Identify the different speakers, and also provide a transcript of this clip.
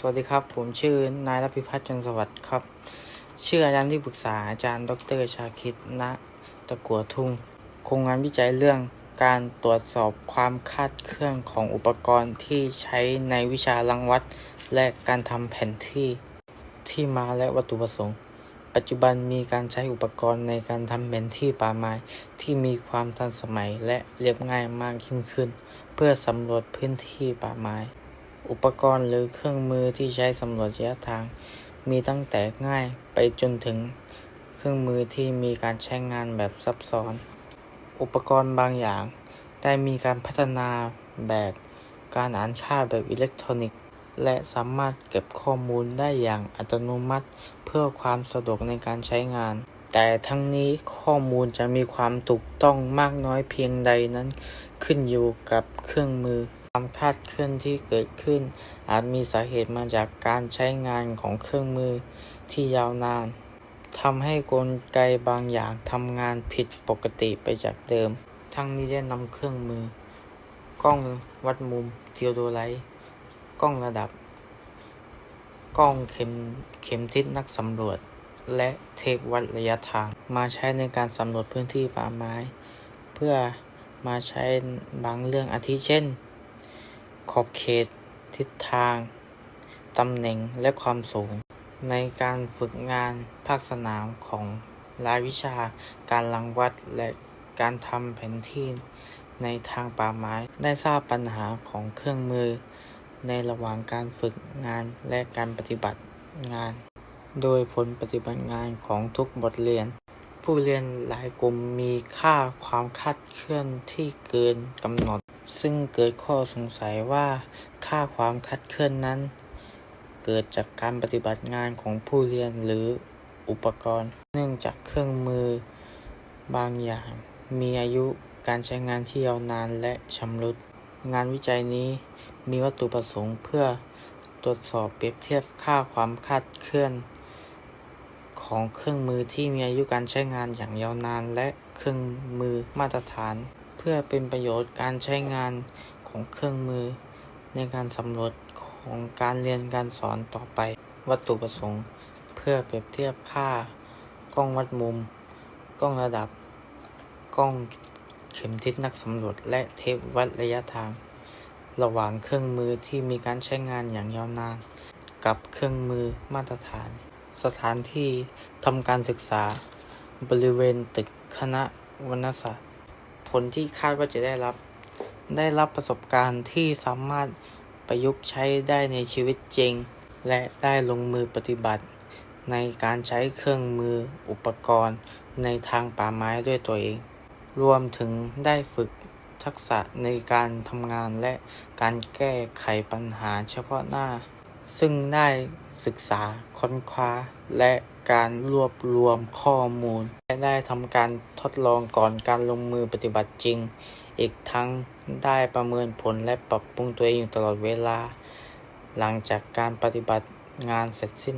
Speaker 1: สวัสดีครับ ผมชื่อนายรพิพัฒน์จันสวัสดิ์ครับ ชื่ออาจารย์ที่ปรึกษาอาจารย์ ดรชาคิดณตะกัวทุ่ง โครงงานวิจัยเรื่องการตรวจสอบความคาดเคลื่อนของอุปกรณ์ที่ใช้ในวิชารังวัด และการทำแผนที่ที่มาและวัตถุประสงค์ ปัจจุบันมีการใช้อุปกรณ์ในการทำแผนที่ป่าไม้ที่มีความทันสมัยและเรียบง่ายมากยิ่งขึ้น เพื่อสำรวจพื้นที่ป่าไม้ อุปกรณ์หรือเครื่องมือที่ใช้สำรวจระยะทาง มีตั้งแต่ง่ายไปจนถึงเครื่องมือที่มีการใช้งานแบบซับซ้อน อุปกรณ์บางอย่าง ได้มีการพัฒนาแบบการอ่านค่าแบบอิเล็กทรอนิกส์ และสามารถเก็บข้อมูลได้อย่างอัตโนมัติเพื่อความสะดวกในการใช้งาน แต่ทั้งนี้ข้อมูลจะมีความถูกต้องมากน้อยเพียงใดนั้น ขึ้นอยู่กับเครื่องมือ ความคาดเคลื่อนที่เกิดขึ้น อาจมีสาเหตุมาจากการใช้งานของเครื่องมือที่ยาวนานทำให้กลไกบางอย่างทำงานผิดปกติไปจากเดิม ทั้งนี้ได้นำเครื่องมือ กล้องวัดมุมเทียวโดไลท์กล้องระดับ กล้องเข็มเข็มทิศนักสำรวจ และเทปวัดระยะทาง มาใช้ในการสำรวจพื้นที่ป่าไม้ เพื่อมาใช้บางเรื่องอาทิเช่น ขอบเขต ทิศทาง ตำแหน่งและความสูง ในการฝึกงานภาคสนามของรายวิชาการรังวัดและการทำแผนที่ในทางป่าไม้ได้ทราบปัญหาของเครื่องมือ ในระหว่างการฝึกงานและการปฏิบัติงาน โดยผลปฏิบัติงานของทุกบทเรียน ผู้เรียนหลายกลุ่มมีค่าความคาดเคลื่อนที่เกินกำหนด ซึ่งเกิดข้อสงสัยว่าค่าความคาดเคลื่อนนั้น เกิดจากการปฏิบัติงานของผู้เรียนหรืออุปกรณ์ เนื่องจากเครื่องมือบางอย่าง มีอายุการใช้งานที่ยาวนานและชำรุด งานวิจัยนี้มีวัตถุประสงค์เพื่อตรวจสอบเปรียบเทียบค่าความคาดเคลื่อน ของเครื่องมือที่มีอายุการใช้งานอย่างยาวนานและเครื่องมือมาตรฐาน เพื่อเป็นประโยชน์การใช้งานของเครื่องมือ ในการสำรวจของการเรียนการสอนต่อไป วัตถุประสงค์ เพื่อเปรียบเทียบค่า กล้องวัดมุม กล้องระดับ กล้องเข็มทิศนักสำรวจและเทปวัดระยะทาง ระหว่างเครื่องมือที่มีการใช้งานอย่างยาวนาน กับเครื่องมือมาตรฐาน สถานที่ทำการศึกษา บริเวณตึกคณะวรรณศาสตร์ ผลที่คาดว่าจะได้รับ ได้รับประสบการณ์ที่สามารถประยุกต์ใช้ได้ในชีวิตจริง และได้ลงมือปฏิบัติ ในการใช้เครื่องมืออุปกรณ์ในทางป่าไม้ด้วยตัวเอง รวมถึงได้ฝึกทักษะในการทำงานและการแก้ไขปัญหาเฉพาะหน้า ซึ่งได้ ศึกษา ค้นคว้า และการรวบรวมข้อมูล และได้ทำการทดลองก่อนการลงมือปฏิบัติจริง อีกทั้งได้ประเมินผลและปรับปรุงตัวเองอยู่ตลอดเวลา หลังจากการปฏิบัติงานเสร็จสิ้น